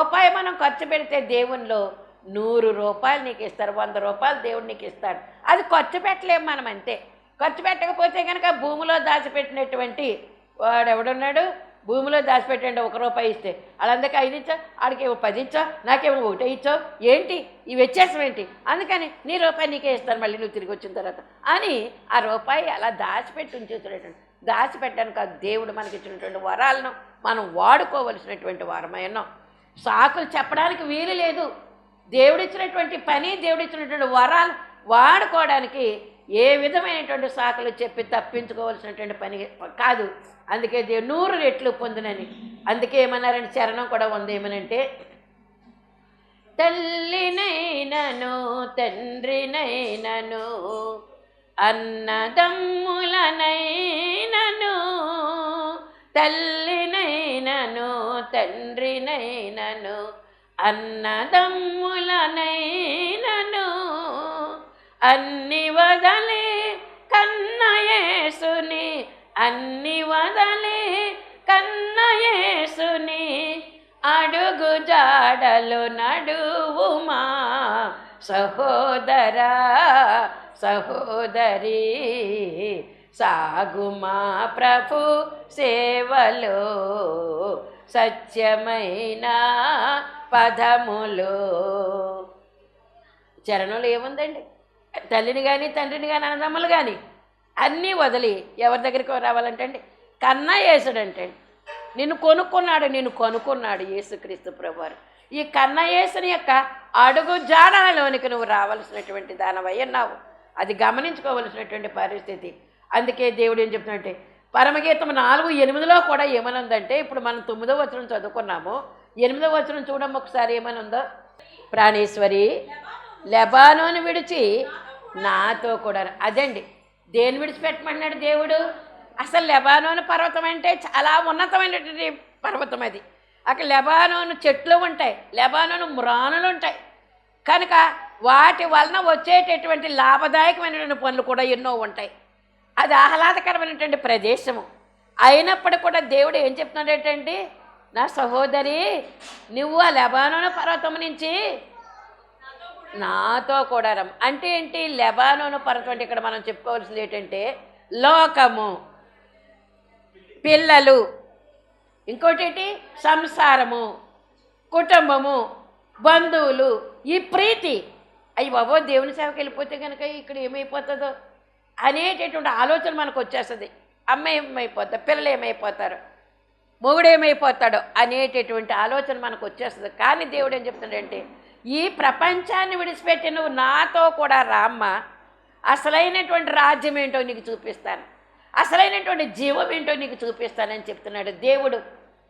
రూపాయి మనం ఖర్చు పెడితే దేవునిలో నూరు రూపాయలు నీకు ఇస్తారు వంద రూపాయలు దేవుడు నీకు ఇస్తాడు. అది ఖర్చు పెట్టలేము మనం అంతే. ఖర్చు పెట్టకపోతే కనుక భూమిలో దాచిపెట్టినటువంటి వాడు ఎవడున్నాడు భూమిలో దాచిపెట్టండి ఒక రూపాయి ఇస్తే. వాళ్ళందరికీ ఐదు ఇచ్చా ఆడికేమో పది ఇచ్చా నాకేమో ఒకటే ఇచ్చావు ఏంటి? ఈ వ్యత్యాసం ఏంటి? అందుకని నీ రూపాయి నీకే ఇస్తాను మళ్ళీ నువ్వు తిరిగి వచ్చిన తర్వాత. అని ఆ రూపాయి అలా దాచిపెట్టి ఉంచుతున్నటువంటి దాచిపెట్టడానికి ఆ దేవుడు మనకి ఇచ్చినటువంటి వరాలను మనం వాడుకోవలసినటువంటి వారమై ఉన్నాం. సాకులు చెప్పడానికి వీలు లేదు. దేవుడిచ్చినటువంటి పని దేవుడిచ్చినటువంటి వరాలు వాడుకోవడానికి ఏ విధమైనటువంటి సాకులు చెప్పి తప్పించుకోవాల్సినటువంటి పని కాదు. అందుకే దేవు నూరు రెట్లు పొందినని. అందుకే ఏమన్నారని చరణం కూడా ఉంది ఏమనంటే తల్లినైనను తండ్రినైనను అన్నదమ్ములనైనను తల్లి తండ్రినైనను అన్నదమ్ములనైనను అన్ని వదలే కన్నయేసుని అన్ని వదలే కన్నయేసుని అడుగు జాడలు నడువుమా సహోదరా సహోదరి సాగుమా ప్రభు సేవలో సత్యమైన పదములు. చరణంలో ఏముందండి? తల్లిని కానీ తండ్రిని కానీ అన్నదమ్ములు కానీ అన్నీ వదిలి ఎవరి దగ్గరికి రావాలంటే అండి కన్నా యేసుడంటే. నిన్ను కొనుక్కున్నాడు నిన్ను కొనుక్కున్నాడు యేసుక్రీస్తు ప్రభువారు. ఈ కన్న యేసుని యొక్క అడుగు జాడలోనికి నువ్వు రావాల్సినటువంటి దానవై ఉన్నావు. అది గమనించుకోవలసినటువంటి పరిస్థితి. అందుకే దేవుడు ఏం చెప్తున్నట్టే పరమగీతం నాలుగు ఎనిమిదిలో కూడా ఏమనుందంటే ఇప్పుడు మనం తొమ్మిదో వచనం చదువుకున్నాము. ఎనిమిదో వచనం చూడము ఒకసారి ఏమనుందో? ప్రాణేశ్వరి లెబానోను విడిచి నాతో కూడా అదండి. దేని విడిచిపెట్టమన్నాడు దేవుడు? అసలు లెబానోను పర్వతం అంటే చాలా ఉన్నతమైనటువంటి పర్వతం అది. అక్కడ లెబానోను చెట్లు ఉంటాయి లెబానోను మ్రానులు ఉంటాయి. కనుక వాటి వలన వచ్చేటటువంటి లాభదాయకమైనటువంటి పనులు కూడా ఎన్నో ఉంటాయి. అది ఆహ్లాదకరమైనటువంటి ప్రదేశము. అయినప్పుడు కూడా దేవుడు ఏం చెప్తున్నాడేటండి నా సహోదరి నువ్వు ఆ లెబానోను పర్వతం నుంచి నాతో కూడా రమ్ అంటే ఏంటి? లెబానోను పర్వతం అంటే ఇక్కడ మనం చెప్పుకోవాల్సింది ఏంటంటే లోకము పిల్లలు ఇంకోటి ఏంటి? సంసారము కుటుంబము బంధువులు ఈ ప్రీతి. అయ్యి బాబో దేవుని సేవకి వెళ్ళిపోతే కనుక ఇక్కడ ఏమైపోతుందో? అనేటటువంటి ఆలోచన మనకు వచ్చేస్తుంది అమ్మ ఏమైపోతా పిల్లలు ఏమైపోతారు మొగుడు ఏమైపోతాడో అనేటటువంటి ఆలోచన మనకు వచ్చేస్తుంది కానీ దేవుడు ఏం చెప్తున్నాడంటే ఈ ప్రపంచాన్ని విడిచిపెట్టి నువ్వు నాతో కూడా రామ్మ. అసలైనటువంటి రాజ్యం ఏంటో నీకు చూపిస్తాను. అసలైనటువంటి జీవం ఏంటో నీకు చూపిస్తానని చెప్తున్నాడు దేవుడు.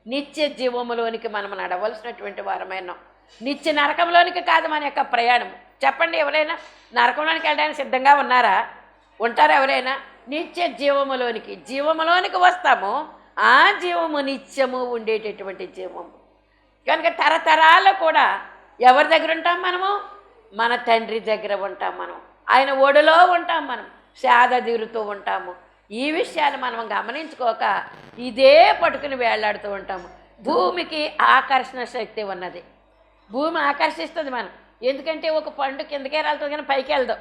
నిత్య జీవములోనికి మనం నడవలసినటువంటి వారమైనాం నిత్య నరకంలోనికి కాదు మన యొక్క ప్రయాణం. చెప్పండి ఎవరైనా నరకంలోనికి వెళ్ళడానికి సిద్ధంగా ఉన్నారా? ఉంటారు ఎవరైనా? నిత్య జీవములోనికి. జీవములోనికి వస్తాము. ఆ జీవము నిత్యము ఉండేటటువంటి జీవము. కనుక తరతరాలు కూడా ఎవరి దగ్గర ఉంటాం మనము? మన తండ్రి దగ్గర ఉంటాం మనం. ఆయన ఒడిలో ఉంటాం మనం. సేద తీరుతూ ఉంటాము. ఈ విషయాన్ని మనం గమనించుకోక ఇదే పట్టుకుని వేళ్ళాడుతూ ఉంటాము. భూమికి ఆకర్షణ శక్తి ఉన్నది. భూమి ఆకర్షిస్తుంది మనం. ఎందుకంటే ఒక పండు కిందకే వెళ్తుంది కానీ పైకి వెళ్దాం.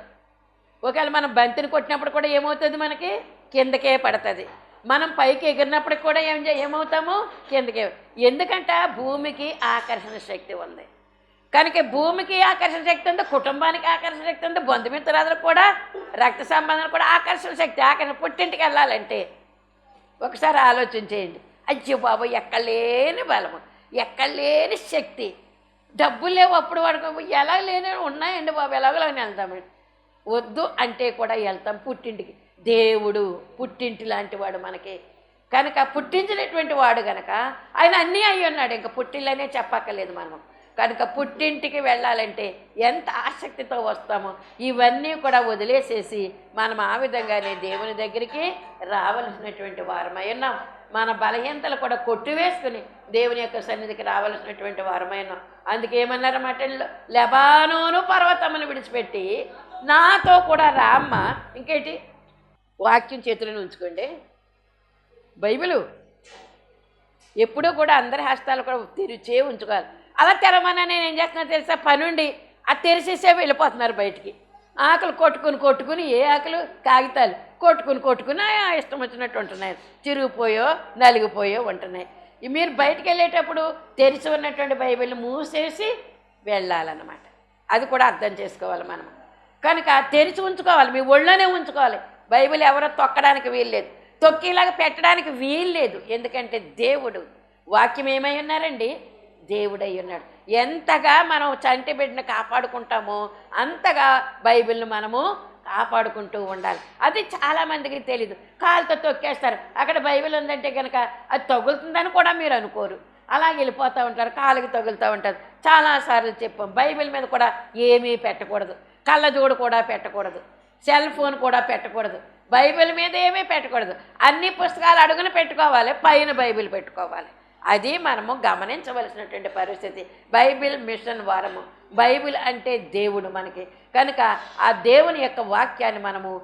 ఒకవేళ మనం బంతిని కొట్టినప్పుడు కూడా ఏమవుతుంది మనకి? కిందకే పడుతుంది. మనం పైకి ఎగిరినప్పటికి కూడా ఏం ఏమవుతాము? కిందకే. ఎందుకంటే భూమికి ఆకర్షణ శక్తి ఉంది. కనుక భూమికి ఆకర్షణ శక్తి ఉంది కుటుంబానికి ఆకర్షణ శక్తి ఉంది బంధుమిత్రులకు కూడా రక్త సంబంధాలు కూడా ఆకర్షణ శక్తి. ఆకర్షణ పుట్టింటికి వెళ్ళాలంటే ఒకసారి ఆలోచన చేయండి. అయ్యో బాబు ఎక్కలేని బలము ఎక్కలేని శక్తి. డబ్బులు లేవు అప్పుడు వాడుకో ఎలా లేని ఉన్నాయండి బాబు? ఎలాగోలాగని వెళ్తామండి వద్దు అంటే కూడా వెళ్తాం పుట్టింటికి. దేవుడు పుట్టింటి లాంటి వాడు మనకి. కనుక పుట్టించినటువంటి వాడు కనుక ఆయన అన్నీ అయి ఉన్నాడు ఇంకా పుట్టిల్లనే చెప్పక్కర్లేదు మనం కనుక పుట్టింటికి వెళ్ళాలంటే ఎంత ఆసక్తితో వస్తామో ఇవన్నీ కూడా వదిలేసేసి మనం ఆ విధంగానే దేవుని దగ్గరికి రావలసినటువంటి వారమై ఉన్నాం. మన బలహీనతలు కూడా కొట్టివేసుకుని దేవుని యొక్క సన్నిధికి రావలసినటువంటి వారమై ఉన్నాం. అందుకే ఏమన్నారన్నమాట లెబానోను పర్వతమును విడిచిపెట్టి నాతో కూడా రామ్మ ఇంకేంటి? వాక్యం చేతులను ఉంచుకోండి. బైబిలు ఎప్పుడూ కూడా అందరి హస్తాలు కూడా తెరిచే ఉంచుకోవాలి. అలా తెరమన్నా నేను ఏం చేస్తున్నా తెలుసా? పనుండి అది తెరిచేసే వెళ్ళిపోతున్నారు బయటికి. ఆకలి కొట్టుకుని కొట్టుకుని ఏ ఆకలు? కాగితాలు. కొట్టుకుని కొట్టుకుని ఆ ఇష్టం వచ్చినట్టు ఉంటున్నాయి. చిరిగిపోయో నలిగిపోయో ఉంటున్నాయి. మీరు బయటికి వెళ్ళేటప్పుడు తెరిచి ఉన్నటువంటి బైబిల్ మూసేసి వెళ్ళాలన్నమాట. అది కూడా అర్థం చేసుకోవాలి మనం. కనుక తెరిచి ఉంచుకోవాలి. మీ ఒళ్ళోనే ఉంచుకోవాలి. బైబిల్ ఎవరో తొక్కడానికి వీల్లేదు. తొక్కేలాగా పెట్టడానికి వీల్లేదు. ఎందుకంటే దేవుడు వాక్యం ఏమై ఉన్నారండి? దేవుడై ఉన్నాడు. ఎంతగా మనం చంటి బిడ్డను కాపాడుకుంటామో అంతగా బైబిల్ని మనము కాపాడుకుంటూ ఉండాలి. అది చాలామందికి తెలియదు కాలుతో తొక్కేస్తారు. అక్కడ బైబిల్ ఉందంటే కనుక అది తగులుతుందని కూడా మీరు అనుకోరు. అలా వెళ్ళిపోతూ ఉంటారు. కాలుకి తగులుతూ ఉంటారు. చాలాసార్లు చెప్పాం. బైబిల్ మీద కూడా ఏమీ పెట్టకూడదు. కళ్ళజోడు కూడా పెట్టకూడదు. సెల్ ఫోన్ కూడా పెట్టకూడదు. బైబిల్ మీద ఏమీ పెట్టకూడదు. అన్ని పుస్తకాలు అడుగున పెట్టుకోవాలి పైన బైబిల్ పెట్టుకోవాలి. అది మనము గమనించవలసినటువంటి పరిస్థితి. బైబిల్ మిషన్ వారము. బైబిల్ అంటే దేవుడు మనకి. కనుక ఆ దేవుని యొక్క వాక్యాన్ని మనము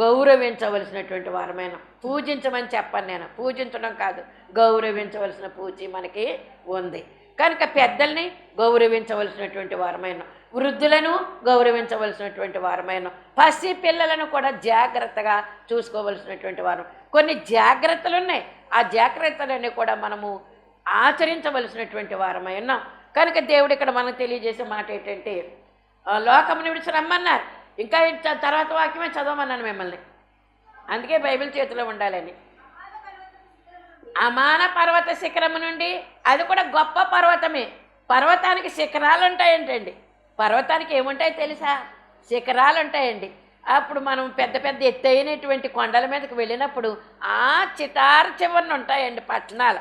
గౌరవించవలసినటువంటి వారమైన. పూజించమని చెప్పను నేను. పూజించడం కాదు. గౌరవించవలసిన పూజ మనకి ఉంది. కనుక పెద్దల్ని గౌరవించవలసినటువంటి వారమైన. వృద్ధులను గౌరవించవలసినటువంటి వారమైన పసి పిల్లలను కూడా జాగ్రత్తగా చూసుకోవలసినటువంటి వారం. కొన్ని జాగ్రత్తలు ఉన్నాయి. ఆ జాగ్రత్తలన్నీ కూడా మనము ఆచరించవలసినటువంటి వారమై ఉన్నాం కనుక దేవుడు ఇక్కడ మనకు తెలియజేసే మాట ఏంటంటే లోకముని విడిచి రమ్మన్నారు. ఇంకా తర్వాత వాక్యమే చదవమన్నాను మిమ్మల్ని. అందుకే బైబిల్ చేతిలో ఉండాలని. అమాన పర్వత శిఖరము నుండి అది కూడా గొప్ప పర్వతమే. పర్వతానికి శిఖరాలు ఉంటాయంటండి. పర్వతానికి ఏముంటాయి తెలుసా? శిఖరాలు ఉంటాయండి అప్పుడు మనం పెద్ద పెద్ద ఎత్తైనటువంటి కొండల మీదకి వెళ్ళినప్పుడు ఆ చితార చివరన ఉంటాయండి పట్టణాలు.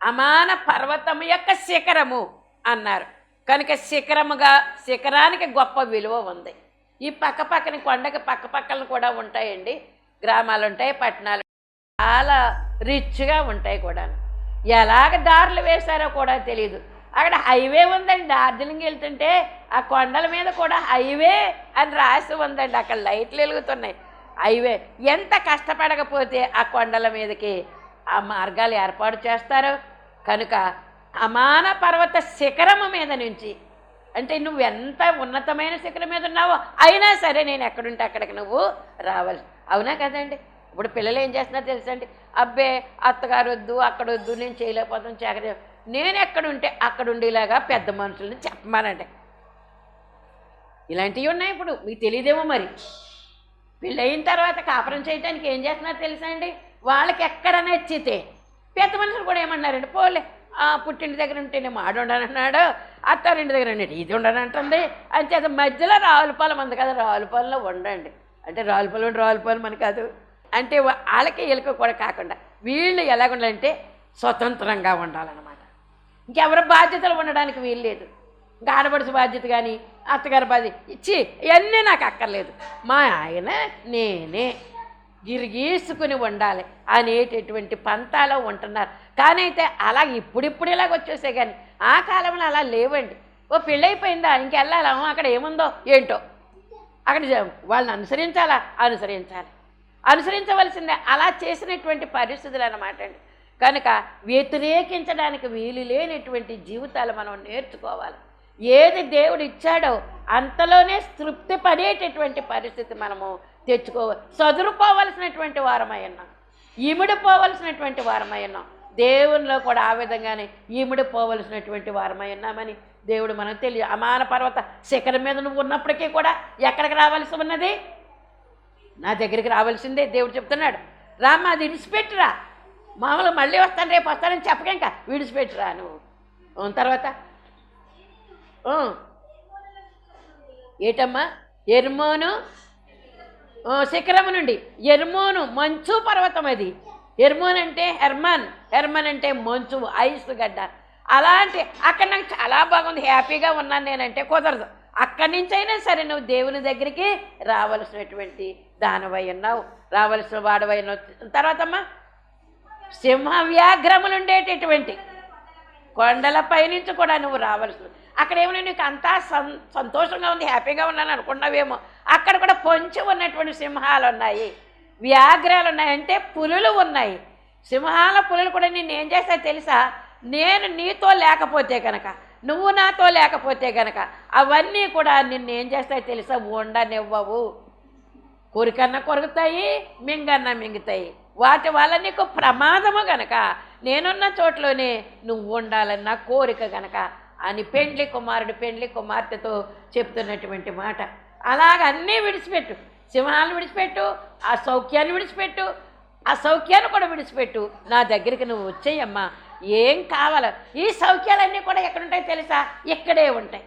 అమాన పర్వతము యొక్క శిఖరము అన్నారు. కనుక శిఖరముగా శిఖరానికి గొప్ప విలువ ఉంది. ఈ పక్క పక్కన కొండకి పక్క పక్కన కూడా ఉంటాయండి. గ్రామాలు ఉంటాయి పట్టణాలు చాలా రిచ్గా ఉంటాయి కూడా ఎలాగ దారులు వేశారో కూడా తెలియదు అక్కడ హైవే ఉందండి. డార్జిలింగ్ వెళ్తుంటే ఆ కొండల మీద కూడా హైవే అని రాసి ఉందండి. అక్కడ లైట్లు వెలుగుతున్నాయి. హైవే. ఎంత కష్టపడకపోతే ఆ కొండల మీదకి ఆ మార్గాలు ఏర్పాటు చేస్తారు? కనుక అమాన పర్వత శిఖరము మీద నుంచి అంటే నువ్వు ఎంత ఉన్నతమైన శిఖరం మీద ఉన్నావో అయినా సరే నేను ఎక్కడుంటే అక్కడికి నువ్వు రావాలి. అవునా కదండి? ఇప్పుడు పిల్లలు ఏం చేస్తున్నారో తెలుసండి అబ్బే అత్తగారు వద్దు అక్కడ వద్దు నేను చేయలేకపోతాను చేకరే నేను ఎక్కడుంటే అక్కడ ఉండేలాగా పెద్ద మనుషుల్ని చెప్పమానండి ఇలాంటివి ఉన్నాయి ఇప్పుడు మీకు తెలియదేమో మరి. పెళ్ళయిన తర్వాత కాపురం చేయడానికి ఏం చేస్తున్నారు తెలుసా అండి? వాళ్ళకి ఎక్కడ నచ్చితే పెద్ద మనుషులు కూడా ఏమన్నారండి పోలే ఆ పుట్టింటి దగ్గర ఉంటేనే మాడు ఉండనన్నాడు అత్తారింటి దగ్గర ఉంటే ఇది ఉండనంటుంది. అంచేత మధ్యలో రావులపాలెం ఉంది కదా రావులపాలెంలో ఉండండి. అంటే రావులపాలెం రావులపాలెం అని కాదు. అంటే వాళ్ళకి వీళ్ళకి కూడా కాకుండా వీళ్ళు ఎలాగుండాలంటే స్వతంత్రంగా ఉండాలన్నమాట. ఇంకెవరి బాధ్యతలు ఉండడానికి వీలు లేదు ఇంకా బాధ్యత కానీ అత్తగారి బాధ్యత ఇచ్చి ఇవన్నీ నాకు అక్కర్లేదు. మా ఆయన నేనే గిరిగీసుకుని ఉండాలి అనేటటువంటి పంతాలో ఉంటున్నారు. కానీ అయితే అలా ఇప్పుడిప్పుడు ఇలాగ వచ్చేసే కానీ ఆ కాలంలో అలా లేవండి. ఓ పెళ్ళైపోయిందా? ఇంకెళ్ళాలా? అక్కడ ఏముందో? ఏంటో? అక్కడ వాళ్ళని అనుసరించాలా? అనుసరించాలి. అనుసరించవలసిందే. అలా చేసినటువంటి పరిస్థితులు అనమాట అండి. కనుక వ్యతిరేకించడానికి వీలు లేనటువంటి జీవితాలు మనం నేర్చుకోవాలి. ఏది దేవుడు ఇచ్చాడో అంతలోనే తృప్తి పడేటటువంటి పరిస్థితి మనము తెచ్చుకోవాలి చదురుకోవలసినటువంటి వారమై ఉన్నాం. ఇమిడిపోవలసినటువంటి వారమై ఉన్నాం. దేవునిలో కూడా ఆ విధంగానే ఇమిడిపోవలసినటువంటి వారమై ఉన్నామని దేవుడు మనకు తెలియ అమాన పర్వత శిఖరం మీద నువ్వు ఉన్నప్పటికీ కూడా ఎక్కడికి రావాల్సి ఉన్నది? నా దగ్గరికి రావాల్సిందే దేవుడు చెప్తున్నాడు. రామ్మా అది విడిచిపెట్టురా. మామూలుగా మళ్ళీ వస్తాను రేపు వస్తానని చెప్పగా ఇంకా విడిచిపెట్టిరా నువ్వు. తర్వాత? ఏటమ్మా? ఎర్మోను? శిఖరము నుండి. ఎర్మోను మంచు పర్వతం అది. ఎర్మోన్ అంటే హెర్మన్. హెర్మన్ అంటే మంచు ఐస్ గడ్డ. అలాంటి అక్కడ నాకు చాలా బాగుంది. హ్యాపీగా ఉన్నాను నేనంటే కుదరదు. అక్కడి నుంచి అయినా సరే నువ్వు దేవుని దగ్గరికి రావలసినటువంటి దానవై ఉన్నావు. రావలసిన వాడవై ఉన్నావు. తర్వాత అమ్మా సింహ వ్యాఘ్రములు ఉండేటటువంటి కొండలపై నుంచి కూడా నువ్వు రావాల్సి అక్కడ ఏమైనా నీకు అంతా సం సంతోషంగా ఉంది హ్యాపీగా ఉన్నాను అనుకున్నావేమో. అక్కడ కూడా పొంచి ఉన్నటువంటి సింహాలు ఉన్నాయి. వ్యాఘ్రాలు ఉన్నాయి. అంటే పులులు ఉన్నాయి. సింహాల పులులు కూడా నేను ఏం చేస్తా తెలుసా? నేను నీతో లేకపోతే కనుక నువ్వు నాతో లేకపోతే కనుక అవన్నీ కూడా నిన్ను ఏం చేస్తాయి తెలుసా? ఉండనివ్వవు. కొరికన్నా కొరుకుతాయి మింగన్న మింగుతాయి. వాటి వల్ల నీకు ప్రమాదము గనక నేనున్న చోట్లోనే నువ్వు ఉండాలన్న కోరిక గనక అని పెండ్లి కుమారుడు పెండ్లి కుమార్తెతో చెప్తున్నటువంటి మాట. అలాగ అన్నీ విడిచిపెట్టు. సింహాలను విడిచిపెట్టు ఆ సౌఖ్యాన్ని విడిచిపెట్టు ఆ సౌఖ్యాన్ని కూడా విడిచిపెట్టు. నా దగ్గరికి నువ్వు వచ్చేయమ్మా. ఏం కావాలో? ఈ సౌఖ్యాలన్నీ కూడా ఎక్కడుంటాయి తెలుసా? ఇక్కడే ఉంటాయి.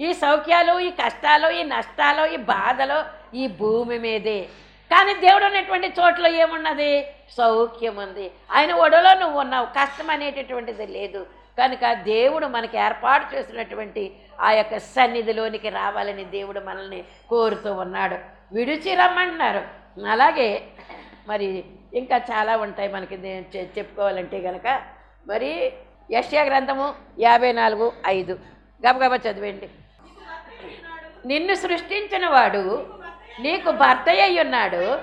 ఈ సౌఖ్యాలు ఈ కష్టాలు ఈ నష్టాలు ఈ బాధలు ఈ భూమి మీదే. కానీ దేవుడు ఉన్నటువంటి చోట్ల ఏమున్నది? సౌఖ్యం ఉంది ఆయన ఒడలో నువ్వు ఉన్నావు. కష్టం అనేటటువంటిది లేదు. కనుక దేవుడు మనకి ఏర్పాటు చేసినటువంటి ఆ యొక్క సన్నిధిలోనికి రావాలని దేవుడు మనల్ని కోరుతూ ఉన్నాడు. విడిచి రమ్మంటున్నారు. అలాగే మరి ఇంకా చాలా ఉంటాయి మనకి చె- చెప్పుకోవాలంటే కనుక మరి యశ్యా గ్రంథము యాభై నాలుగు ఐదు. గబగబా చదివండి నిన్ను సృష్టించిన వాడు నీకు భర్త అయి ఉన్నాడు.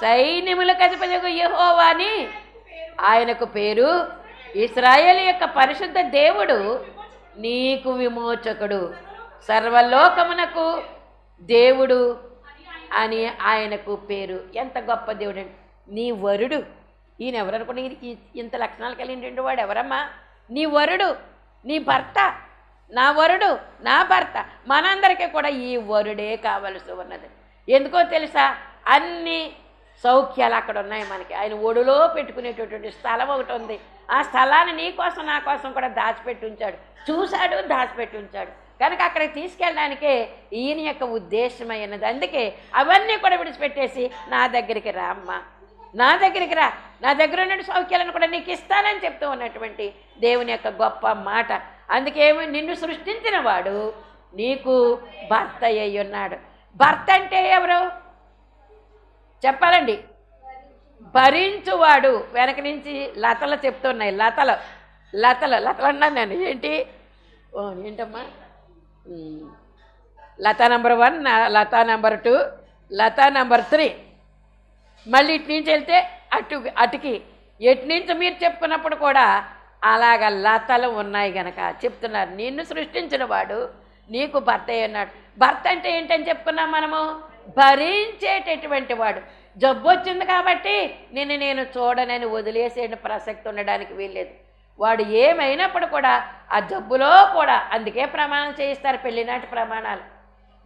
సైన్యములకు అధిపతి అని ఆయనకు పేరు ఇస్రాయేల్ యొక్క పరిశుద్ధ దేవుడు నీకు విమోచకుడు. సర్వలోకమునకు దేవుడు అని ఆయనకు పేరు. ఎంత గొప్ప దేవుడు అండి నీ వరుడు. ఈయన ఎవరనుకున్నా ఇంత లక్షణాలు కలిగినటువంటి వాడు ఎవరమ్మా? నీ వరుడు నీ భర్త. నా వరుడు నా భర్త మనందరికీ కూడా ఈ వరుడే కావలసి ఉన్నది. ఎందుకో తెలుసా? అన్ని సౌఖ్యాలు అక్కడ ఉన్నాయి మనకి. ఆయన ఒడిలో పెట్టుకునేటటువంటి స్థలం ఒకటి ఉంది. ఆ స్థలాన్ని నీ కోసం నా కోసం కూడా దాచిపెట్టి ఉంచాడు. చూశాడు దాచిపెట్టి ఉంచాడు. కనుక అక్కడికి తీసుకెళ్ళడానికే ఈయన యొక్క ఉద్దేశమైనది. అందుకే అవన్నీ కూడా విడిచిపెట్టేసి నా దగ్గరికి రా నా దగ్గరికి రా. నా దగ్గర ఉన్న సౌఖ్యాలను కూడా నీకు ఇస్తానని చెప్తూ ఉన్నటువంటి దేవుని యొక్క గొప్ప మాట. అందుకే నిన్ను సృష్టించిన వాడు నీకు భర్త అయి ఉన్నాడు. భర్త అంటే ఎవరు? చెప్పాలండి. భరించువాడు. వెనక నుంచి లతలు చెప్తున్నాయి. లతలు. లతలు. లతలు అన్నాను నేను. ఏంటి? ఓ ఏంటమ్మా? లత లతా నెంబర్ వన్ నా- Latha number two Latha number three. మళ్ళీ ఇటు నుంచి వెళ్తే అటు అటుకి. ఎటు నుంచి మీరు చెప్పుకున్నప్పుడు కూడా అలాగ లతలు ఉన్నాయి గనక. చెప్తున్నారు నిన్ను సృష్టించిన వాడు నీకు భర్త అయి భర్త అంటే ఏంటని చెప్పుకున్నాం మనము? భరించేటటువంటి వాడు. జబ్బు వచ్చింది కాబట్టి నిన్ను నేను చూడనని వదిలేసే ప్రసక్తి ఉండడానికి వీల్లేదు. వాడు ఏమైనప్పుడు కూడా ఆ జబ్బులో కూడా అందుకే ప్రమాణం చేయిస్తారు పెళ్ళినాటి ప్రమాణాలు.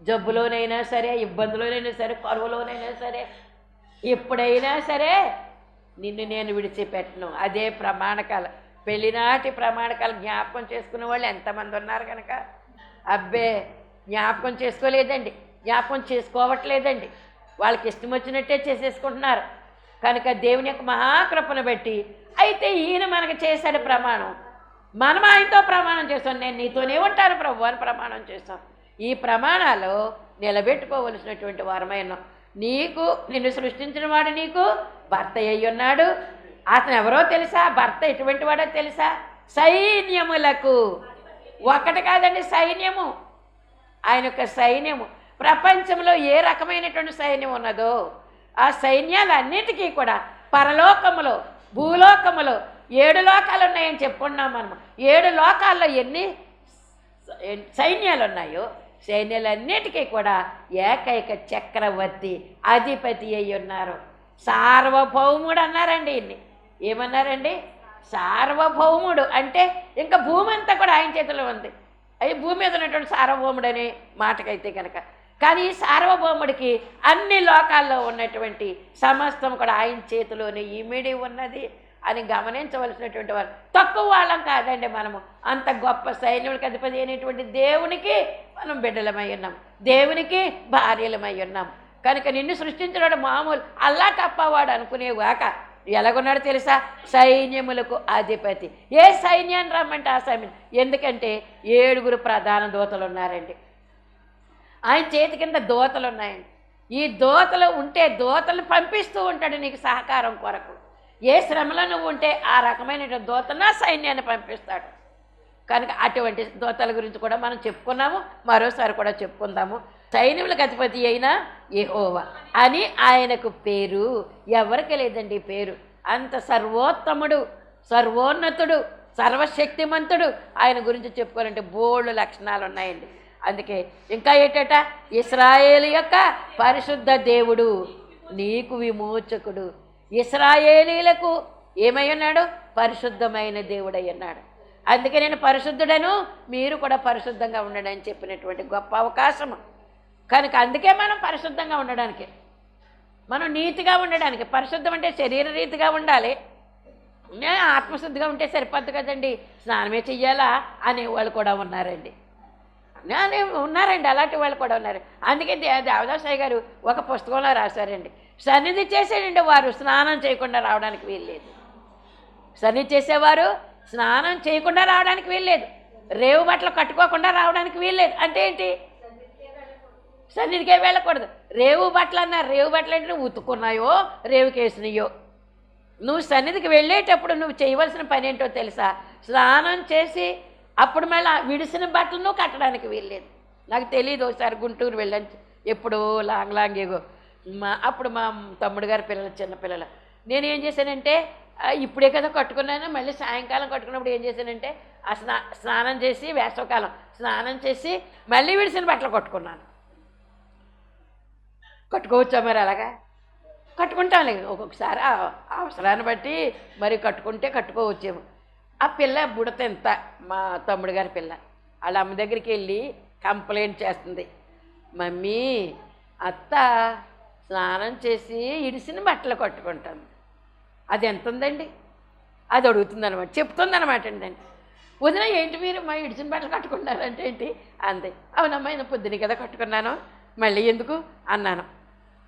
జబ్బులోనైనా సరే ఇబ్బందులోనైనా సరే కరువులోనైనా సరే ఎప్పుడైనా సరే నిన్ను నేను విడిచిపెట్టను. అదే ప్రమాణకాలం. పెళ్ళినాటి ప్రమాణకాలు జ్ఞాపకం చేసుకునే వాళ్ళు ఎంతమంది ఉన్నారు కనుక అబ్బే జ్ఞాపకం చేసుకోలేదండి. జ్ఞాపకం చేసుకోవట్లేదండి. వాళ్ళకి ఇష్టం వచ్చినట్టే చేసేసుకుంటున్నారు. కనుక దేవుని యొక్క మహాకృపను బట్టి అయితే ఈయన మనకు చేశాడు ప్రమాణం. మనం ఆయనతో ప్రమాణం చేస్తాం. నేను నీతోనే ఉంటాను ప్రభు అని ప్రమాణం చేస్తాం. ఈ ప్రమాణాలు నిలబెట్టుకోవలసినటువంటి వారమై నీకు నిన్ను సృష్టించిన వాడు నీకు భర్త అయ్యున్నాడు. ఉన్నాడు అతను ఎవరో తెలుసా? భర్త ఎటువంటి వాడో తెలుసా? సైన్యములకు. ఒకటి కాదండి సైన్యము. ఆయన యొక్క సైన్యము. ప్రపంచంలో ఏ రకమైనటువంటి సైన్యం ఉన్నదో ఆ సైన్యాలన్నిటికీ కూడా పరలోకములో భూలోకములో ఏడు లోకాలు ఉన్నాయని చెప్పుకున్నాం మనం ఏడు లోకాల్లో ఎన్ని సైన్యాలు ఉన్నాయో సైన్యాలన్నిటికీ కూడా ఏకైక చక్రవర్తి అధిపతి అయి ఉన్నారు. సార్వభౌముడు అన్నారండి ఇన్ని ఏమన్నారండి? సార్వభౌముడు. అంటే ఇంకా భూమి అంతా కూడా ఆయన చేతిలో ఉంది. అవి భూమి మీద ఉన్నటువంటి సార్వభౌముడు అనే మాటకైతే కనుక కానీ ఈ సార్వభౌముడికి అన్ని లోకాల్లో ఉన్నటువంటి సమస్తం కూడా ఆయన చేతిలోనే ఇమిడి ఉన్నది అని గమనించవలసినటువంటి వారు. తక్కువ వాళ్ళం కాదండి మనము. అంత గొప్ప సైన్యుడికి అధిపతి అయినటువంటి దేవునికి మనం బిడ్డలమై ఉన్నాం. దేవునికి భార్యలమై ఉన్నాం. కనుక నిన్ను సృష్టించినాడు మామూలు. అల్లా తప్పవాడు అనుకునేవాక ఎలాగున్నాడు తెలుసా? సైన్యములకు అధిపతి. ఏ సైన్యాన్ని రమ్మంటే ఆ సైన్యం? ఎందుకంటే ఏడుగురు ప్రధాన దూతలు ఉన్నారండి. ఆయన చేతి కింద దోతలు ఉన్నాయండి. ఈ దోతలు ఉంటే దోతలు పంపిస్తూ ఉంటాడు నీకు సహకారం కొరకు. ఏ శ్రమలో నువ్వు ఉంటే ఆ రకమైన దోతన సైన్యాన్ని పంపిస్తాడు. కనుక అటువంటి దోతల గురించి కూడా మనం చెప్పుకున్నాము. మరోసారి కూడా చెప్పుకుందాము. సైన్యములకు అధిపతి అయిన ఏహోవా అని ఆయనకు పేరు. ఎవరికి లేదండి పేరు. అంత సర్వోత్తముడు సర్వోన్నతుడు సర్వశక్తిమంతుడు. ఆయన గురించి చెప్పుకోవాలంటే బోల్డ్ లక్షణాలు ఉన్నాయండి. అందుకే ఇంకా ఏటట? ఇస్రాయేలు యొక్క పరిశుద్ధ దేవుడు నీకు విమోచకుడు. ఇస్రాయేలీలకు ఏమై ఉన్నాడు? పరిశుద్ధమైన దేవుడై ఉన్నాడు. అందుకే నేను పరిశుద్ధుడను మీరు కూడా పరిశుద్ధంగా ఉండడని చెప్పినటువంటి గొప్ప అవకాశము. కనుక అందుకే మనం పరిశుద్ధంగా ఉండడానికి మనం నీతిగా ఉండడానికి పరిశుద్ధం అంటే శరీర రీతిగా ఉండాలి. ఆత్మశుద్ధిగా ఉంటే సరిపోద్దు కదండి. స్నానమే చెయ్యాలా? అనేవాళ్ళు కూడా ఉన్నారండి. అనే ఉన్నారండి. అలాంటి వాళ్ళు కూడా ఉన్నారు. అందుకే దేవదాసాయి గారు ఒక పుస్తకంలో రాశారండి. సన్నిధి చేసేటండి వారు స్నానం చేయకుండా రావడానికి వీల్లేదు. సన్నిధి చేసేవారు స్నానం చేయకుండా రావడానికి వీల్లేదు. రేవు బట్టలు కట్టుకోకుండా రావడానికి వీల్లేదు. అంటే ఏంటి? సన్నిధికే వెళ్ళకూడదు. రేవు బట్టలు అన్నారు రేవు బట్టలు అంటే నువ్వు ఉతుకున్నాయో రేవుకేసినయో నువ్వు సన్నిధికి వెళ్ళేటప్పుడు నువ్వు చేయవలసిన పని ఏంటో తెలుసా? స్నానం చేసి అప్పుడు మళ్ళీ ఆ విడిసిన బట్టలు కట్టడానికి వీల్లేదు నాకు తెలియదు ఒకసారి గుంటూరు వెళ్ళాను ఎప్పుడో లాంగ్ లాంగ్ ఏగో. మా అప్పుడు మా తమ్ముడు గారి పిల్లలు చిన్నపిల్లలు నేను ఏం చేశానంటే ఇప్పుడే కదా కట్టుకున్నాను మళ్ళీ సాయంకాలం కట్టుకున్నప్పుడు ఏం చేశానంటే ఆ స్నా స్నానం చేసి వేసవకాలం స్నానం చేసి మళ్ళీ విడిసిన బట్టలు కట్టుకున్నాను. కట్టుకోవచ్చా మరి అలాగా? కట్టుకుంటాంలే ఒక్కొక్కసారి. అవసరాన్ని బట్టి మరి కట్టుకుంటే కట్టుకోవచ్చేమో. ఆ పిల్ల బుడత ఎంత? మా తమ్ముడు గారి పిల్ల. వాళ్ళ అమ్మ దగ్గరికి వెళ్ళి కంప్లైంట్ చేస్తుంది. మమ్మీ అత్త స్నానం చేసి ఇడిసిన బట్టలు కట్టుకుంటాను. అది ఎంత ఉందండి అది అడుగుతుంది అనమాట చెప్తుంది అనమాట అండి. వదిన ఏంటి మీరు మా ఇడిచిన బట్టలు కట్టుకున్నారంటే ఏంటి? అంది. అవునమ్మా నేను పొద్దున కదా కట్టుకున్నాను. మళ్ళీ ఎందుకు? అన్నాను.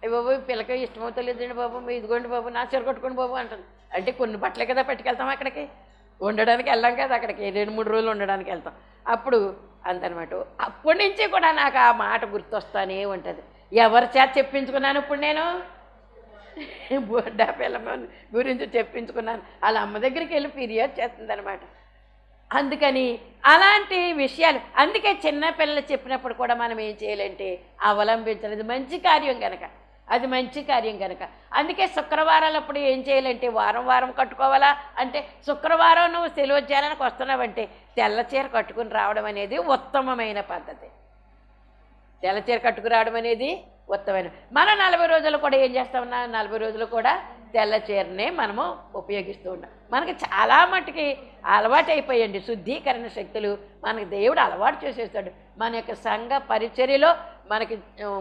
బాబు పిల్లకి ఇష్టమవుతా లేదండి బాబు మీ ఇదిగోండి బాబు నా చీర కట్టుకోండి బాబు అంటుంది అంటే కొన్ని బట్టలే కదా పట్టుకెళ్తాం అక్కడికి? ఉండడానికి వెళ్ళాం కదా అక్కడికి రెండు మూడు రోజులు ఉండడానికి వెళ్తాం. అప్పుడు అంతనమాట అప్పటి నుంచి కూడా నాకు ఆ మాట గుర్తొస్తానే ఉంటుంది. ఎవరి చేత చెప్పించుకున్నాను ఇప్పుడు నేను? బుడ్డా పిల్లమని గురించి చెప్పించుకున్నాను. వాళ్ళ అమ్మ దగ్గరికి వెళ్ళి ఫిర్యాదు చేస్తుందనమాట. అందుకని అలాంటి విషయాలు అందుకే చిన్నపిల్లలు చెప్పినప్పుడు కూడా మనం ఏం చేయాలంటే అవలంబించలేదు. మంచి కార్యం కనుక అది మంచి కార్యం కనుక అందుకే శుక్రవారాలప్పుడు ఏం చేయాలంటే వారం వారం కట్టుకోవాలా? అంటే శుక్రవారం నువ్వు సెలవు చేయాలనికి వస్తున్నావంటే తెల్ల చీర కట్టుకుని రావడం అనేది ఉత్తమమైన పద్ధతి. తెల్ల చీర కట్టుకురావడం అనేది ఉత్తమమైన. మన నలభై రోజులు కూడా ఏం చేస్తామన్నా నలభై రోజులు కూడా తెల్ల చీరనే మనము ఉపయోగిస్తూ ఉంటాం మనకి చాలా మట్టుకి అలవాటు అయిపోయండి. శుద్ధీకరణ శక్తులు మనకి దేవుడు అలవాటు చేసేస్తాడు. మన యొక్క సంఘ పరిచర్యలో మనకి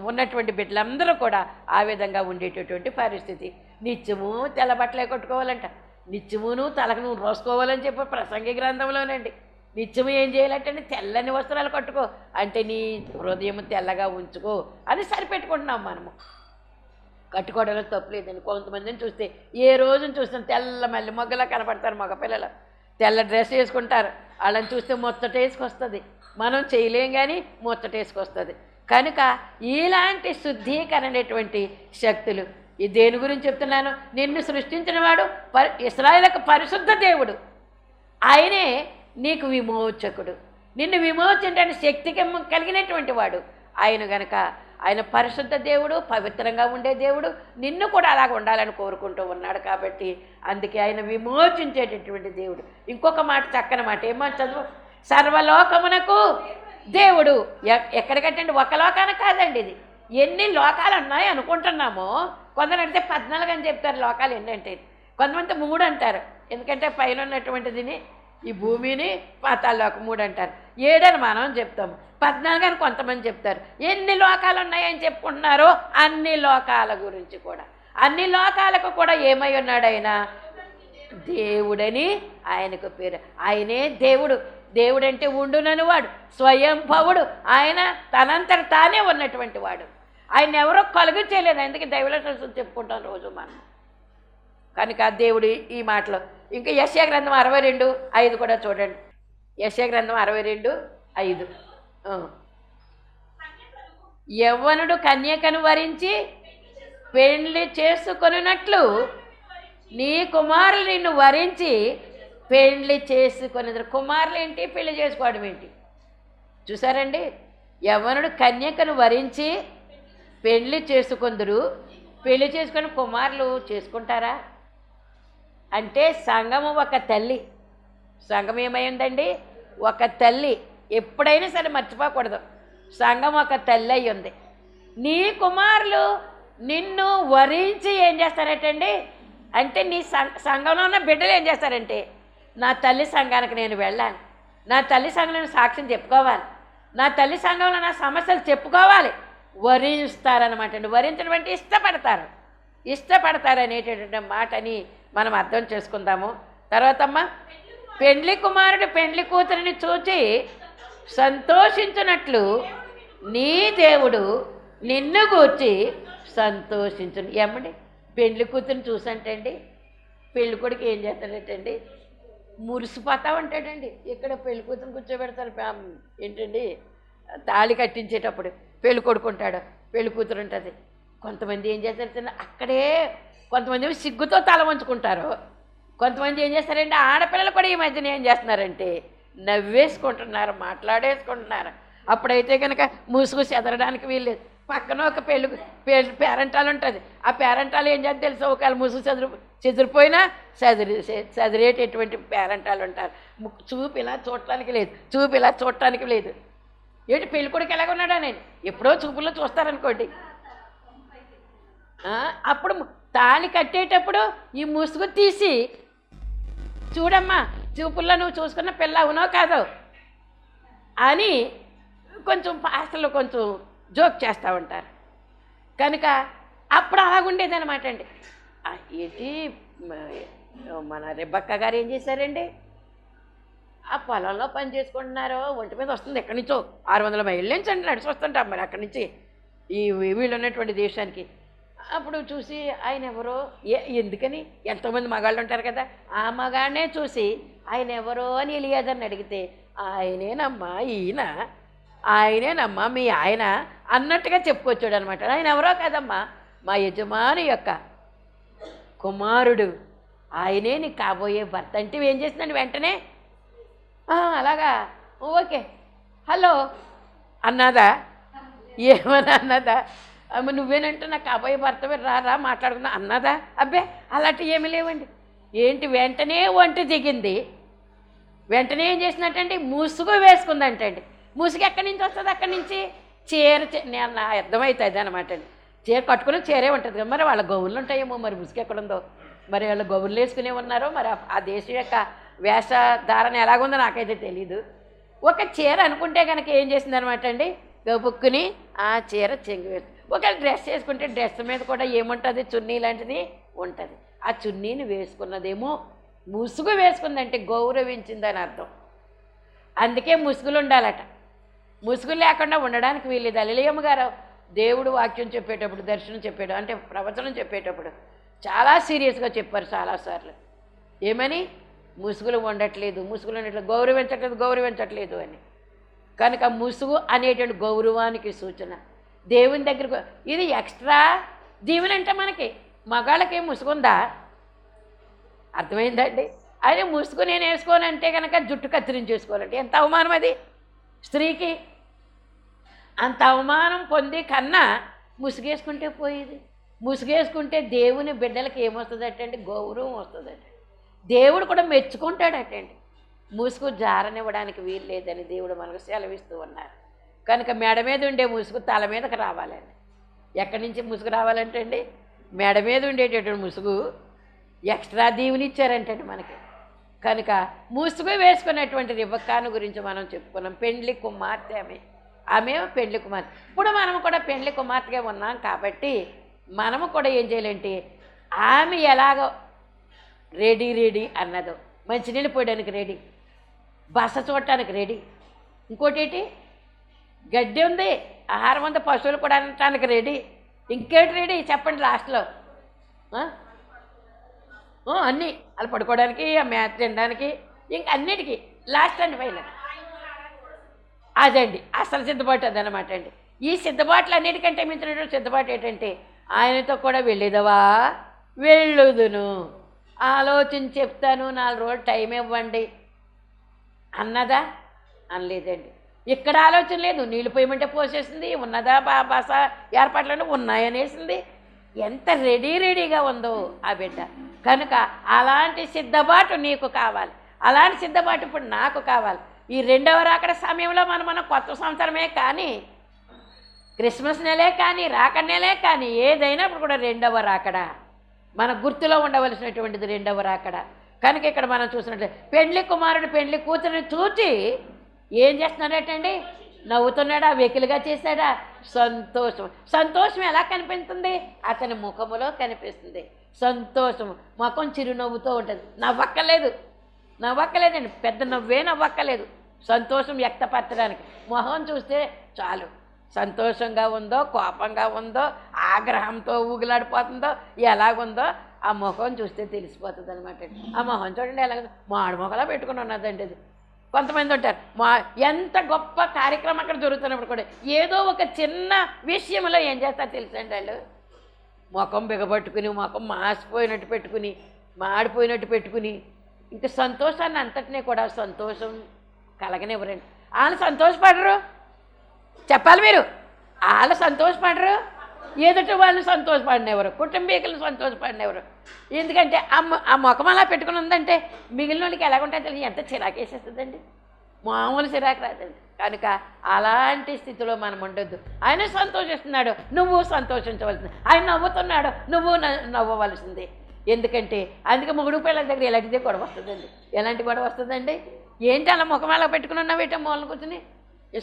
ఉన్నటువంటి బిడ్డలందరూ కూడా ఆ విధంగా ఉండేటటువంటి పరిస్థితి. నిత్యము తెల్ల బట్టలే కొట్టుకోవాలంట. నిత్యమును తలకు నువ్వు రోసుకోవాలని చెప్పి ప్రసంగి గ్రంథంలోనండి. నిత్యము ఏం చేయాలంటే తెల్లని వస్త్రాలు కట్టుకో. అంటే నీ హృదయం తెల్లగా ఉంచుకో అని సరిపెట్టుకుంటున్నాం మనము. కట్టుకోవడంలో తప్పు లేదండి. కొంతమందిని చూస్తే ఏ రోజున చూస్తే తెల్ల మళ్ళీ మొగ్గలా కనపడతారు మగపిల్లలు తెల్ల డ్రెస్ వేసుకుంటారు. వాళ్ళని చూస్తే ముచ్చటేసుకొస్తుంది. మనం చేయలేం కానీ ముచ్చటేసుకొస్తుంది. కనుక ఇలాంటి శుద్ధీకరణ అనేటువంటి శక్తులు ఈ దేని గురించి చెప్తున్నాను? నిన్ను సృష్టించిన వాడు పరి ఇస్రాయలకు పరిశుద్ధ దేవుడు. ఆయనే నీకు విమోచకుడు. నిన్ను విమోచించడానికి శక్తికి కలిగినటువంటి వాడు. ఆయన గనక ఆయన పరిశుద్ధ దేవుడు పవిత్రంగా ఉండే దేవుడు. నిన్ను కూడా అలాగ ఉండాలని కోరుకుంటూ ఉన్నాడు కాబట్టి అందుకే ఆయన విమోచించేటటువంటి దేవుడు. ఇంకొక మాట చక్కని మాట. ఏమో చదువు? సర్వలోకమునకు దేవుడు. ఎ- ఎక్కడికంటే ఒక లోకానికి కాదండి ఇది. ఎన్ని లోకాలు ఉన్నాయి అనుకుంటున్నామో? కొందరు అంటే పద్నాలుగు అని చెప్తారు. లోకాలు ఎన్ని అంటే? కొంతమంది మూడు అంటారు. ఎందుకంటే పైన ఉన్నటువంటిదిని ఈ భూమిని పాతాల్లోకి మూడు అంటారు. ఏడని మనం చెప్తాము. పద్నాలుగు అని కొంతమంది చెప్తారు. ఎన్ని లోకాలు ఉన్నాయని చెప్పుకుంటున్నారో అన్ని లోకాల గురించి కూడా. అన్ని లోకాలకు కూడా ఏమై ఉన్నాడు ఆయన? దేవుడని ఆయనకు పేరు. ఆయనే దేవుడు. దేవుడంటే ఉండునని వాడు. స్వయంభవుడు. ఆయన తనంతట తానే ఉన్నటువంటి వాడు. ఆయన ఎవరో కలుగు చేయలేదు. అందుకే దైవలక్షలు చెప్పుకుంటాం రోజు మనం. కనుక దేవుడు ఈ మాటలో. ఇంకా యశ్యా గ్రంథం అరవై రెండు ఐదు కూడా చూడండి. యశ్యా గ్రంథం అరవై రెండు ఐదు. యవ్వనుడు కన్యకను వరించి పెళ్ళి చేసుకొనినట్లు నీ కుమారులు నిన్ను వరించి పెళ్ళి చేసుకొని కుమారులు ఏంటి? పెళ్ళి చేసుకోవడం ఏంటి? చూసారండి? యవ్వనుడు కన్యకను వరించి పెళ్ళి చేసుకుందరు. పెళ్ళి చేసుకొని కుమారులు చేసుకుంటారా? అంటే సంఘము ఒక తల్లి. సంఘం ఏమైందండి ఒక తల్లి. ఎప్పుడైనా సరే మర్చిపోకూడదు. సంఘం ఒక తల్లి అయి ఉంది. నీ కుమారులు నిన్ను వరించి ఏం చేస్తారటండి? అంటే నీ సం సంఘంలో ఉన్న బిడ్డలు ఏం చేస్తారంటే నా తల్లి సంఘానికి నేను వెళ్ళాలి. నా తల్లి సంఘంలో సాక్ష్యం చెప్పుకోవాలి. నా తల్లి సంఘంలో నా సమస్యలు చెప్పుకోవాలి. వరిస్తారనమాట అండి. వరించడం అంటే ఇష్టపడతారు. ఇష్టపడతారు అనేటటువంటి మాటని మనం అర్థం చేసుకుందాము. తర్వాతమ్మా పెండ్లి కుమారుడు పెండ్లి కూతురిని చూచి సంతోషించినట్లు నీ దేవుడు నిన్ను గూర్చి సంతోషించును. ఏమండి? పెండ్లి కూతురుని చూసంటండి. పెళ్ళి కొడుకు ఏం చేస్తాడటండి? మురిసిపోతా ఉంటాడండి ఇక్కడ పెళ్ళి కూతురు కూర్చోబెడతారు ఏంటండి? తాళి కట్టించేటప్పుడు పెళ్ళి కొడుకుంటాడు పెళ్ళి కూతురు ఉంటుంది. కొంతమంది ఏం చేస్తారు అక్కడే కొంతమంది సిగ్గుతో తల వంచుకుంటారు. కొంతమంది ఏం చేస్తారంటే ఆడపిల్లలు కూడా ఈ మధ్యన ఏం చేస్తున్నారంటే నవ్వేసుకుంటున్నారు మాట్లాడేసుకుంటున్నారు. అప్పుడైతే కనుక ముసుగు చెదరడానికి వీల్లేదు. పక్కన ఒక పెళ్ళి పెళ్ళి పేరెంటాలు ఉంటుంది. ఆ పేరెంటాలు ఏం చేస్తే తెలుసు? ఒకవేళ ముసుగు చెదిరి చెదిరిపోయినా చదిరి చదిరేటటువంటి పేరెంటాలు ఉంటారు. చూపు ఇలా చూడటానికి లేదు. చూపు ఇలా చూడటానికి లేదు. ఏంటి పెళ్ళి కొడుకు ఎలాగ ఉన్నాడా నేను? ఎప్పుడో చూపుల్లో చూస్తారనుకోండి. అప్పుడు తాళి కట్టేటప్పుడు ఈ ముసుగు తీసి చూడమ్మా చూపుల్లో నువ్వు చూసుకున్న పిల్ల అవునో కాదో అని కొంచెం పాస్టర్లు కొంచెం జోక్ చేస్తూ ఉంటారు. కనుక అప్పుడు అలాగుండేదనమాట అండి. ఇది ఏంటి మన రెబ్బక్క గారు ఏం చేశారండి? ఆ పొలంలో పని చేసుకుంటున్నారు ఒంటి మీద వస్తుంది ఎక్కడి నుంచో. ఆరు వందల మైళ్ళ నుంచి అండి నడిచి వస్తుంటాం మరి అక్కడి నుంచి. ఈ వీళ్ళు ఉన్నటువంటి దేశానికి. అప్పుడు చూసి ఆయన ఎవరో ఏ ఎందుకని? ఎంతోమంది మగాళ్ళు ఉంటారు కదా. ఆ మగాడినే చూసి ఆయన ఎవరో అని ఎలియాదని అడిగితే ఆయనేనమ్మా ఈయన ఆయనేనమ్మా మీ ఆయన అన్నట్టుగా చెప్పుకొచ్చాడు అనమాట ఆయన ఎవరో కదమ్మా మా యజమాని యొక్క కుమారుడు. ఆయనే నీకు కాబోయే భర్త అంటే ఏం చేసిందండి వెంటనే? "ఆ, అలాగా. ఓకే. హలో. అన్నదా? ఏమని అన్నదా? అమ్మ నువ్వేనంటే నాకు అబ్బాయి భర్త రా రా మాట్లాడుకున్నా అన్నదా? అబ్బే అలాంటివి ఏమీ లేవండి. ఏంటి వెంటనే వంట దిగింది. వెంటనే ఏం చేసినట్టండి ముసుగు వేసుకుందంటండి. ముసుగు ఎక్కడి నుంచి వస్తుంది అక్కడి నుంచి? చీర నేను నా అర్థమవుతుంది అనమాట అండి. చీర కట్టుకుని చీరే ఉంటుంది కదా మరి వాళ్ళ గౌన్లు ఉంటాయేమో మరి ముసుగు ఎక్కడుందో మరి వాళ్ళ గౌన్లు వేసుకునే ఉన్నారో మరి ఆ- దేశం యొక్క వేషధారణ ఎలాగుందో నాకైతే తెలీదు. ఒక చీర అనుకుంటే కనుక ఏం చేసిందనమాట అండి? గబుక్కుని ఆ చీర చెంగు ఒకవేళ డ్రెస్ వేసుకుంటే డ్రెస్ మీద కూడా ఏముంటుంది? చున్నీ లాంటిది ఉంటుంది. ఆ చున్నీని వేసుకున్నదేమో ముసుగు వేసుకుందంటే గౌరవించిందని అర్థం. అందుకే ముసుగులు ఉండాలట. ముసుగు లేకుండా ఉండడానికి వీల్లేదు అలిలయ్యమ్మ గారు దేవుడు వాక్యం చెప్పేటప్పుడు దర్శనం చెప్పాడు అంటే ప్రవచనం చెప్పేటప్పుడు చాలా సీరియస్గా చెప్పారు చాలాసార్లు ఏమని? ముసుగులు ఉండట్లేదు ముసుగులు ఉండట్లేదు గౌరవించట్లేదు గౌరవించట్లేదు అని. కనుక ముసుగు అనేటువంటి గౌరవానికి సూచన. దేవుని దగ్గరకు ఇది ఎక్స్ట్రా దీవెన అంటే మనకి మగాళ్ళకి ముసుగుందా? అర్థమైందండి? అదే ముసుగు నేను వేసుకోనంటే కనుక జుట్టు కత్తిరించేసుకోవాలంటే ఎంత అవమానం అది? స్త్రీకి అంత అవమానం పొంది కన్నా ముసుగేసుకుంటే పోయేది. ముసుగేసుకుంటే దేవుని బిడ్డలకి ఏమొస్తుందటండి? గౌరవం వస్తుందట దేవుడు కూడా మెచ్చుకుంటాడటండి. ముసుగు జారనివ్వడానికి వీలు లేదని దేవుడు మనకు సెలవిస్తూ ఉన్నారు. కనుక మెడ మీద ఉండే ముసుగు తల మీదకి రావాలండి. ఎక్కడి నుంచి ముసుగు రావాలంటే అండి మెడ మీద ఉండేటటువంటి ముసుగు ఎక్స్ట్రా దీవుని ఇచ్చారంటండి మనకి. కనుక ముసుగు వేసుకునేటువంటి రివ్వకాను గురించి మనం చెప్పుకున్నాం. పెండ్లి కుమార్తె ఆమె. ఆమె పెండ్లి కుమార్తె. ఇప్పుడు మనం కూడా పెండ్లి కుమార్తెగా ఉన్నాం కాబట్టి మనము కూడా ఏం చేయాలంటే ఆమె ఎలాగో రెడీ రెడీ అన్నదో. మంచినీళ్ళు పోయడానికి రెడీ. బస చూడటానికి రెడీ. ఇంకోటి ఏంటి? గడ్డి ఉంది ఆహారం ఉంది పశువులు కూడా అనటానికి రెడీ ఇంకేంటి రెడీ చెప్పండి లాస్ట్లో అన్నీ. వాళ్ళు పడుకోవడానికి ఆ మేత తినడానికి ఇంక అన్నిటికీ. లాస్ట్ అండి ఫైనల్ అదండి. అసలు సిద్ధపాటు అదనమాట అండి. ఈ సిద్ధపాట్లు అన్నిటికంటే మించినటువంటి సిద్ధపాటు ఏంటంటే ఆయనతో కూడా వెళ్ళేదవా? వెళ్ళుదును. ఆలోచించి చెప్తాను నాలుగు రోజులు టైం ఇవ్వండి. అన్నదా? అనలేదండి. ఇక్కడ ఆలోచన లేదు నీళ్ళు పోయమంటే పోసేసింది ఉన్నదా బా బాస ఏర్పాట్లన్నీ ఉన్నాయనేసింది. ఎంత రెడీ రెడీగా ఉందో ఆ బిడ్డ. కనుక అలాంటి సిద్ధపాటు నీకు కావాలి. అలాంటి సిద్ధపాటు ఇప్పుడు నాకు కావాలి. ఈ రెండవ రాకడ సమయంలో మనం మనం కొత్త సంవత్సరమే కానీ క్రిస్మస్ నెలే కానీ రాక నెలే కానీ ఏదైనప్పుడు కూడా రెండవ రాకడ. మన గుర్తులో ఉండవలసినటువంటిది రెండవ రాకడ. కనుక ఇక్కడ మనం చూసినట్టు పెండ్లి కుమారుడు పెండ్లి కూతురిని చూచి ఏం చేస్తున్నారేటండి? నవ్వుతున్నాడా? వెకిలిగా చేశాడా? సంతోషం. సంతోషం ఎలా కనిపిస్తుంది? అతని ముఖములో కనిపిస్తుంది. సంతోషం. ముఖం చిరునవ్వుతో ఉంటుంది. నవ్వక్కలేదు నవ్వక్కలేదండి పెద్ద నవ్వే నవ్వక్కలేదు సంతోషం వ్యక్తపరచడానికి. మొహం చూస్తే చాలు. సంతోషంగా ఉందో కోపంగా ఉందో ఆగ్రహంతో ఊగిలాడిపోతుందో ఎలాగుందో ఆ ముఖం చూస్తే తెలిసిపోతుంది అనమాట ఆ మొహం చూడండి ఎలాగ మాడు మొఖలా పెట్టుకుని ఉన్నదండి అది. కొంతమంది ఉంటారు. మా ఎంత గొప్ప కార్యక్రమం అక్కడ జరుగుతున్నప్పుడు కూడా ఏదో ఒక చిన్న విషయంలో ఏం చేస్తారు తెలుసండి వాళ్ళు? ముఖం బిగబట్టుకుని ముఖం మాసిపోయినట్టు పెట్టుకుని మాడిపోయినట్టు పెట్టుకుని ఇంకా సంతోషాన్ని అంతటినీ కూడా సంతోషం కలగనివ్వరండి. వాళ్ళు సంతోషపడరు. చెప్పాలి మీరు. వాళ్ళు సంతోషపడరు. ఎదుటి వాళ్ళని సంతోషపడినెవరు కుటుంబీకులను సంతోషపడినెవరు ఎందుకంటే ఆ ఆ ముఖం అలా పెట్టుకుని ఉందంటే మిగిలిన వాళ్ళకి ఎలాగుంటే తెలియదు. ఎంత చిరాకేసేస్తుందండి మామూలు చిరాకు రాదండి. కనుక అలాంటి స్థితిలో మనం ఉండొద్దు. ఆయన సంతోషిస్తున్నాడు నువ్వు సంతోషించవలసింది ఆయన నవ్వుతున్నాడు నువ్వు నవ్వవలసింది. ఎందుకంటే అందుకే మొగుడు పిల్లల దగ్గర ఎలాంటిదే గొడవ వస్తుందండి. ఎలాంటి గొడవ వస్తుందండి? ఏంటి అలా ముఖం అలా పెట్టుకుని ఉన్నావేటో? మూలన కూర్చుని?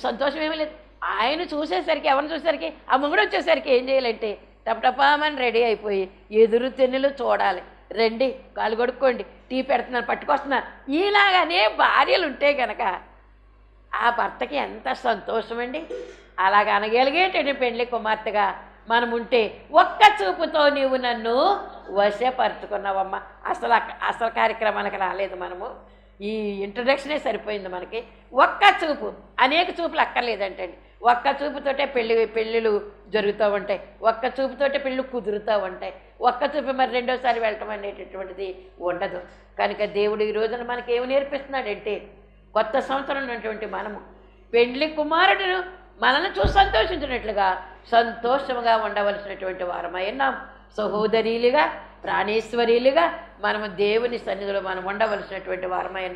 సంతోషం ఏమీ లేదు. ఆయన చూసేసరికి ఎవరిని చూసేసరికి ఆ మొగుడు వచ్చేసరికి ఏం చేయాలంటే టపటపామని రెడీ అయిపోయి ఎదురు తెన్నులు చూడాలి. రండి కాలు కొడుక్కోండి టీ పెడుతున్నాను పట్టుకొస్తున్నాను ఇలాగనే భార్యలు ఉంటే గనక ఆ భర్తకి ఎంత సంతోషమండి. అలాగ అనగలిగేటండి పెళ్ళి కుమార్తెగా మనం ఉంటే ఒక్క చూపుతో నీవు నన్ను వశపరుచుకున్నావమ్మా. అసలు అసలు కార్యక్రమాలకు రాలేదు మనము. ఈ ఇంట్రడక్షనే సరిపోయింది మనకి. ఒక్క చూపు అనేక చూపులు అక్కర్లేదంటండి. ఒక్క చూపుతోటే పెళ్ళి పెళ్ళిళ్ళు జరుగుతూ ఉంటాయి. ఒక్క చూపుతోటే పెళ్ళి కుదురుతూ ఉంటాయి. ఒక్క చూపు మరి రెండోసారి వెళ్ళటం అనేటటువంటిది ఉండదు. కనుక దేవుడు ఈ రోజున మనకి ఏమి నేర్పిస్తున్నాడంటే కొత్త సంవత్సరం ఉన్నటువంటి మనము పెండ్లి కుమారుడును మనల్ని చూసి సంతోషించినట్లుగా సంతోషంగా ఉండవలసినటువంటి వారమైనా సహోదరీలుగా ప్రాణేశ్వరీలుగా మనము దేవుని సన్నిధిలో మనం ఉండవలసినటువంటి వారమై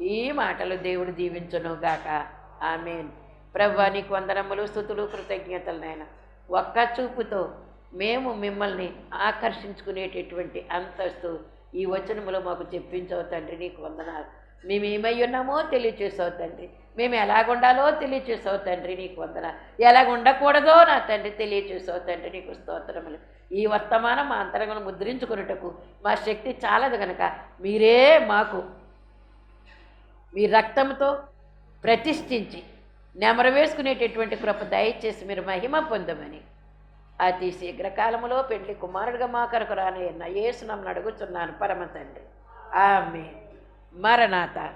ఈ మాటలు దేవుడు దీవించునుగాక. ఆమెన్. ప్రభు నీకు వందనములు స్థుతులు కృతజ్ఞతలు నాయన. ఒక్క చూపుతో మేము మిమ్మల్ని ఆకర్షించుకునేటటువంటి అంతస్తు ఈ వచనములో మాకు చెప్పించవు తండ్రి నీకు వందనాలు. మేము ఏమై ఉన్నామో తెలియచేసావు తండ్రి. మేము ఎలాగుండాలో తెలియచేసావు తండ్రి నీకు వందన ఎలాగ ఉండకూడదో నా తండ్రి తెలియచేసావు తండ్రి నీకు స్తోత్రములు. ఈ వర్తమానం మా అంతరంగం ముద్రించుకున్నటకు మా శక్తి చాలదు గనక మీరే మాకు మీ రక్తంతో ప్రతిష్ఠించి నెమరు వేసుకునేటటువంటి కృప దయచేసి మీరు మహిమ పొందమని. అతి శీఘ్రకాలంలో పెళ్ళి కుమారుడిగా మా కొరకు రానయ్యన్న యేసునమ్మను అడుగుతున్నాను పరమ తండ్రి. ఆమె Maranata!